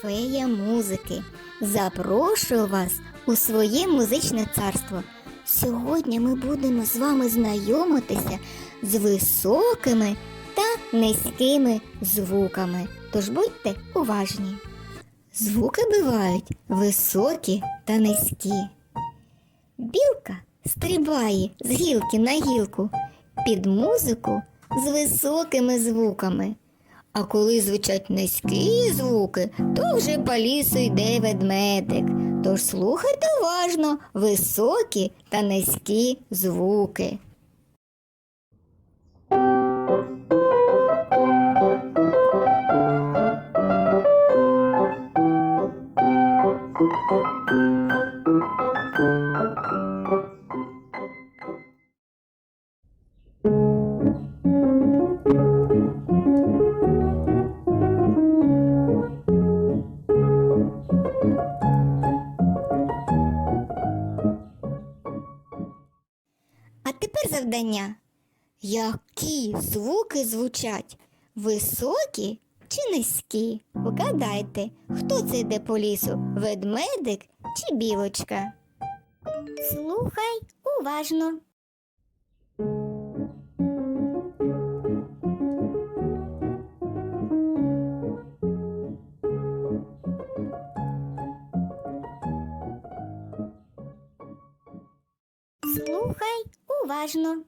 фея музики. Запрошую вас у своє музичне царство. Сьогодні ми будемо з вами знайомитися з високими та низькими звуками. Тож будьте уважні. Звуки бувають високі та низькі. Білка стрибає з гілки на гілку під музику з високими звуками. А коли звучать низькі звуки, то вже по лісу йде ведмедик. Тож слухайте уважно високі та низькі звуки. А тепер завдання. Які звуки звучать? Високі чи низькі? Вгадайте, хто це йде по лісу? Ведмедик чи білочка? Слухай уважно. Слухай уважно.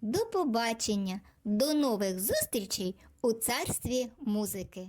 До побачення, до нових зустрічей у царстві музики.